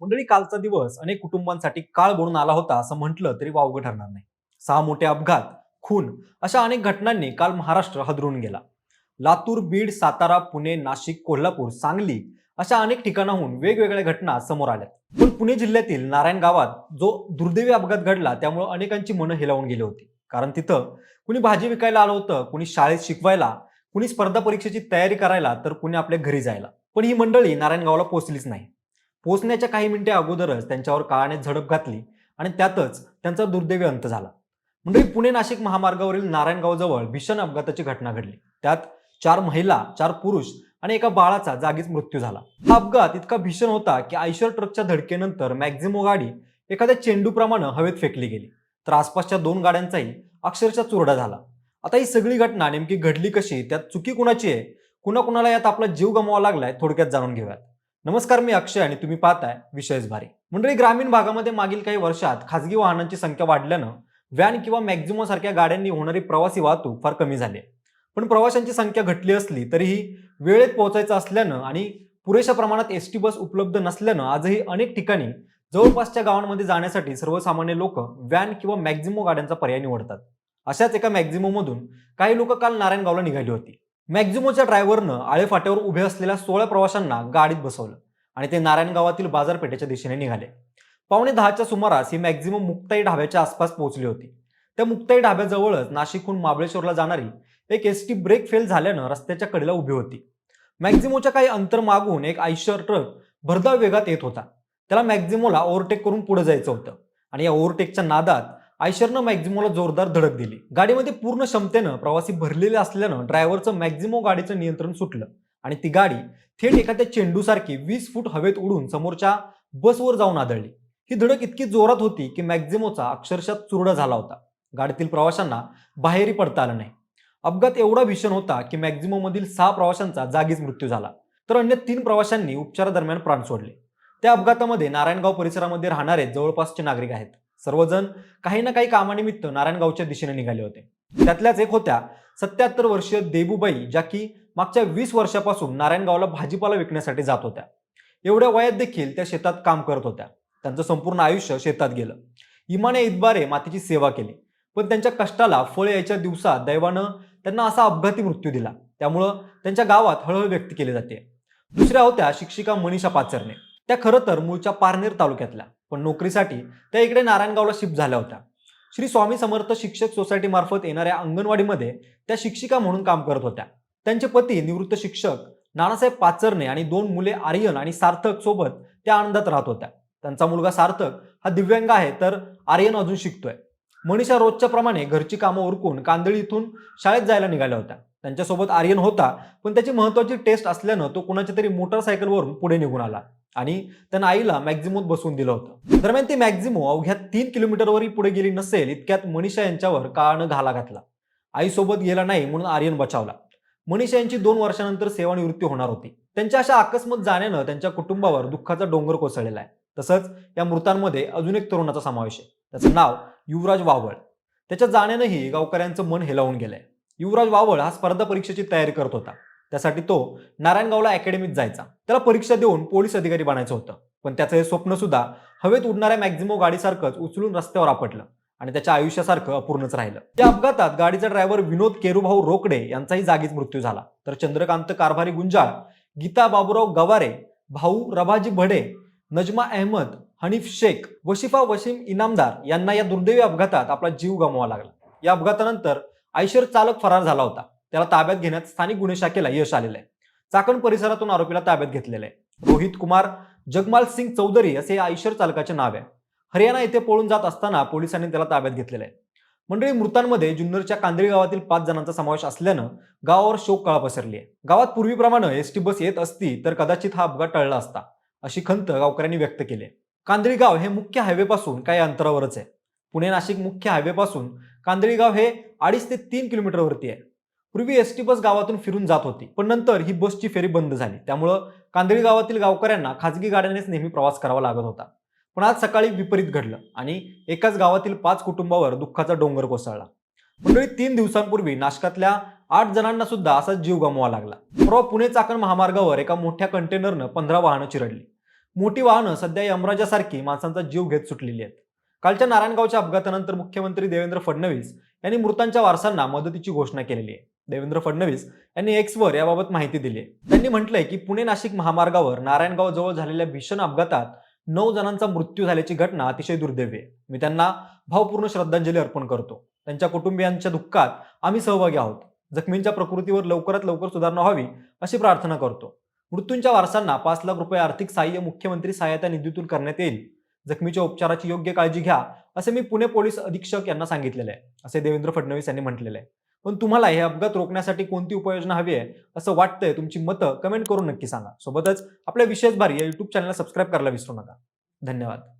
मंडळी कालचा दिवस अनेक कुटुंबांसाठी काळ बनून आला होता असं म्हटलं तरी वावगं ठरणार नाही. सहा मोठे अपघात खून अशा अनेक घटनांनी काल महाराष्ट्र हदरून गेला. लातूर बीड सातारा पुणे नाशिक कोल्हापूर सांगली अशा अनेक ठिकाणाहून वेगवेगळ्या घटना समोर आल्या. पण पुणे जिल्ह्यातील नारायण गावात जो दुर्दैवी अपघात घडला त्यामुळे अनेकांची मनं हेलावून गेली होती. कारण तिथं कुणी भाजी विकायला आलं होतं कुणी शाळेत शिकवायला कुणी स्पर्धा परीक्षेची तयारी करायला तर कुणी आपल्या घरी जायला. पण ही मंडळी नारायणगावला पोहोचलीच नाही. पोहोचण्याच्या काही मिनिटे अगोदरच त्यांच्यावर काळाने झडप घातली आणि त्यातच त्यांचा दुर्दैवी अंत झाला. मंडळी पुणे नाशिक महामार्गावरील नारायणगावजवळ भीषण अपघाताची घटना घडली. त्यात चार महिला चार पुरुष आणि एका बाळाचा जागीच मृत्यू झाला. हा अपघात इतका भीषण होता की आयशर ट्रकच्या धडकेनंतर मॅक्झिमो गाडी एखाद्या चेंडूप्रमाणे हवेत फेकली गेली. तर आसपासच्या दोन गाड्यांचाही अक्षरशः चुरडा झाला. आता ही सगळी घटना नेमकी घडली कशी? त्यात चुकी कुणाची आहे? कुणा कुणाला यात आपला जीव गमवावा लागलाय? थोडक्यात जाणून घेऊयात. नमस्कार मी अक्षय आणि तुम्ही पाहताय विषयच भारी. मंडळी ग्रामीण भागामध्ये मागील काही वर्षात खासगी वाहनांची संख्या वाढल्यानं व्हॅन किंवा मॅक्झिमो सारख्या गाड्यांनी होणारी प्रवासी वाहतूक फार कमी झाली. आहे. पण प्रवाशांची संख्या घटली असली तरीही वेळेत पोहोचायचं असल्यानं आणि पुरेशा प्रमाणात एस टी बस उपलब्ध नसल्यानं आजही अनेक ठिकाणी जवळपासच्या गावांमध्ये जाण्यासाठी सर्वसामान्य लोक व्हॅन किंवा मॅक्झिमो गाड्यांचा पर्याय निवडतात. अशाच एका मॅक्झिमोमधून काही लोक काल नारायणगावला निघाली होती. मॅक्झिमोच्या ड्रायव्हरनं आळेफाट्यावर उभे असलेल्या सोळा प्रवाशांना गाडीत बसवलं आणि ते नारायणगावातील बाजारपेठेच्या दिशेने निघाले. पावणे दहाच्या सुमारास ही मॅक्झिमम मुक्ताई ढाब्याच्या आसपास पोहोचली होती. त्या मुक्ताई ढाब्याजवळच नाशिकहून महाबळेश्वरला जाणारी एक एस टी ब्रेक फेल झाल्यानं रस्त्याच्या कडेला उभी होती. मॅक्झिमोच्या काही अंतर मागून एक आयशर ट्रक भरधाव वेगात येत होता. त्याला मॅक्झिमोला ओव्हरटेक करून पुढे जायचं होतं आणि या ओव्हरटेकच्या नादात आयशरनं मॅक्झिमोला जोरदार धडक दिली. गाडीमध्ये पूर्ण क्षमतेनं प्रवासी भरलेले असल्यानं ड्रायव्हरचं मॅक्झिमो गाडीचं नियंत्रण सुटलं. आणि ती गाडी थेट एखाद्या चेंडूसारखी वीस फूट हवेत उडून समोरच्या बसवर जाऊन आदळली. ही धडक इतकी जोरात होती की मॅक्झिमोचा अक्षरशः चुरडा झाला होता. गाडीतील प्रवाशांना बाहेरही पडता आलं नाही. अपघात एवढा भीषण होता की मॅक्झिमोमधील सहा प्रवाशांचा जागीच मृत्यू झाला. तर अन्य तीन प्रवाशांनी उपचारादरम्यान प्राण सोडले. त्या अपघातामध्ये नारायणगाव परिसरामध्ये राहणारे जवळपासचे नागरिक आहेत. सर्वजण काही ना काही कामानिमित्त नारायणगावच्या दिशेने निघाले होते. त्यातल्याच एक होत्या सत्याहत्तर वर्षीय देबूबाई ज्या की मागच्या वीस वर्षापासून नारायणगावला भाजीपाला विकण्यासाठी जात होत्या. एवढ्या वयात देखील त्या शेतात काम करत होत्या. त्यांचं संपूर्ण आयुष्य शेतात गेलं. इमाने इतबारे मातीची सेवा केली. पण त्यांच्या कष्टाला फळ यायच्या दिवसात दैवानं त्यांना असा अपघाती मृत्यू दिला. त्यामुळं त्यांच्या गावात हळहळ व्यक्त केली जाते. दुसऱ्या होत्या शिक्षिका मनीषा पाचरणे. त्या खरं तर मूळच्या पारनेर तालुक्यातल्या. पण नोकरीसाठी त्या इकडे नारायणगावला शिफ्ट झाल्या होत्या. श्री स्वामी समर्थ शिक्षक सोसायटी मार्फत येणाऱ्या अंगणवाडीमध्ये त्या शिक्षिका म्हणून काम करत होत्या. त्यांचे पती निवृत्त शिक्षक नानासाहेब पाचरणे आणि दोन मुले आर्यन आणि सार्थक सोबत त्या आनंदात राहत होत्या. त्यांचा मुलगा सार्थक हा दिव्यांग आहे तर आर्यन अजून शिकतोय. मनीषा रोजच्या प्रमाणे घरची कामं उरकून कांदळी इथून शाळेत जायला निघाल्या होत्या. त्यांच्यासोबत आर्यन होता पण त्याची महत्वाची टेस्ट असल्यानं तो कुणाच्या तरी मोटरसायकलवरून पुढे निघून आला आणि त्यानं आईला मॅक्झिमोत बसवून दिलं होतं. दरम्यान ती मॅक्झिमो अवघ्या तीन किलोमीटरवरही पुढे गेली नसेल इतक्यात मनीषा यांच्यावर काळानं घाला घातला. आईसोबत गेला नाही म्हणून आर्यन बचावला. मनीषा यांची दोन वर्षानंतर सेवानिवृत्ती होणार होती. त्यांच्या अशा अकस्मात जाण्यानं त्यांच्या कुटुंबावर दुःखाचा डोंगर कोसळलेला आहे. तसंच या मृतांमध्ये अजून एक तरुणाचा समावेश आहे. त्याचं नाव युवराज वावळ. त्याच्या जाण्यानंही गावकऱ्यांचं मन हेलावून गेलंय. युवराज वावळ हा स्पर्धा परीक्षेची तयारी करत होता. त्यासाठी तो नारायणगावला अकॅडमीत जायचा. त्याला परीक्षा देऊन पोलीस अधिकारी बनायचं होतं. पण त्याचं हे स्वप्न सुद्धा हवेत उडणाऱ्या मॅक्झिमो गाडीसारखंच उचलून रस्त्यावर आपटलं आणि त्याच्या आयुष्यासारखं अपूर्णच राहिलं. त्या अपघातात गाडीचा ड्रायव्हर विनोद केरुभाऊ रोकडे यांचाही जागीच मृत्यू झाला. तर चंद्रकांत कारभारी गुंजाळ गीता बाबूराव गवारे भाऊ रभाजी भडे नजमा अहमद हनीफ शेख वशिफा वसीम इनामदार यांना या दुर्दैवी अपघातात आपला जीव गमवावा लागला. या अपघातानंतर आयशर चालक फरार झाला होता. त्याला ताब्यात घेण्यात स्थानिक गुन्हे शाखेला यश आलेलं आहे चाकण परिसरातून आरोपीला ताब्यात घेतलेलं आहे रोहित कुमार जगमाल सिंग चौधरी असे या आयशर चालकाचे नाव आहे. हरियाणा येथे पळून जात असताना पोलिसांनी त्याला ताब्यात घेतलेलं आहे मंडळी मृतांमध्ये जुन्नरच्या कांदळी गावातील पाच जणांचा समावेश असल्यानं गावावर शोक कळा पसरली आहे गावात पूर्वीप्रमाणे एस टी बस येत असती तर कदाचित हा अपघात टळला असता अशी खंत गावकऱ्यांनी व्यक्त केली आहे कांदळी गाव हे मुख्य हायवेपासून काही अंतरावरच आहे. पुणे नाशिक मुख्य हायवेपासून कांदळीगाव हे अडीच ते तीन किलोमीटरवरती आहे. पूर्वी एस टी बस गावातून फिरून जात होती पण नंतर ही बसची फेरी बंद झाली. त्यामुळं कांदळी गावातील गावकऱ्यांना खाजगी गाड्यानेच नेहमी प्रवास करावा लागत होता. पण आज सकाळी विपरीत घडलं आणि एकाच गावातील पाच कुटुंबावर दुःखाचा डोंगर कोसळला. मंडळी तीन दिवसांपूर्वी नाशकातल्या आठ जणांना सुद्धा असाच जीव गमवावा लागला. परवा पुणे चाकण महामार्गावर एका मोठ्या कंटेनरनं पंधरा वाहनं चिरडली. मोठी वाहनं सध्या यमराजासारखी माणसांचा जीव घेत सुटलेली आहेत. कालच्या नारायणगावच्या अपघातानंतर मुख्यमंत्री देवेंद्र फडणवीस यांनी मृतांच्या वारसांना मदतीची घोषणा केलेली आहे. देवेंद्र फडणवीस यांनी एक्सवर याबाबत माहिती दिली आहे. त्यांनी म्हटलंय की पुणे नाशिक महामार्गावर नारायणगाव जवळ झालेल्या भीषण अपघातात नऊ जणांचा मृत्यू झाल्याची घटना अतिशय दुर्दैवी आहे. मी त्यांना भावपूर्ण श्रद्धांजली अर्पण करतो. त्यांच्या कुटुंबियांच्या दुःखात आम्ही सहभागी आहोत. जखमींच्या प्रकृतीवर लवकरात लवकर सुधारणा व्हावी अशी प्रार्थना करतो. मृत्यूंच्या वारसांना पाच लाख रुपये आर्थिक सहाय्य मुख्यमंत्री सहायता निधीतून करण्यात येईल. जखमीच्या उपचाराची योग्य काळजी घ्या असे मी पुणे पोलीस अधीक्षक यांना सांगितलेले आहे. असे देवेंद्र फडणवीस यांनी म्हटलेले आहे. पण तुम्हाला हे अपघात रोखण्यासाठी कोणती उपाययोजना हवी आहे असं वाटतंय तुमची मतं कमेंट करून नक्की सांगा. सोबतच आपल्या विशेष भारी या युट्यूब चॅनलला सबस्क्राईब करायला विसरू नका. धन्यवाद.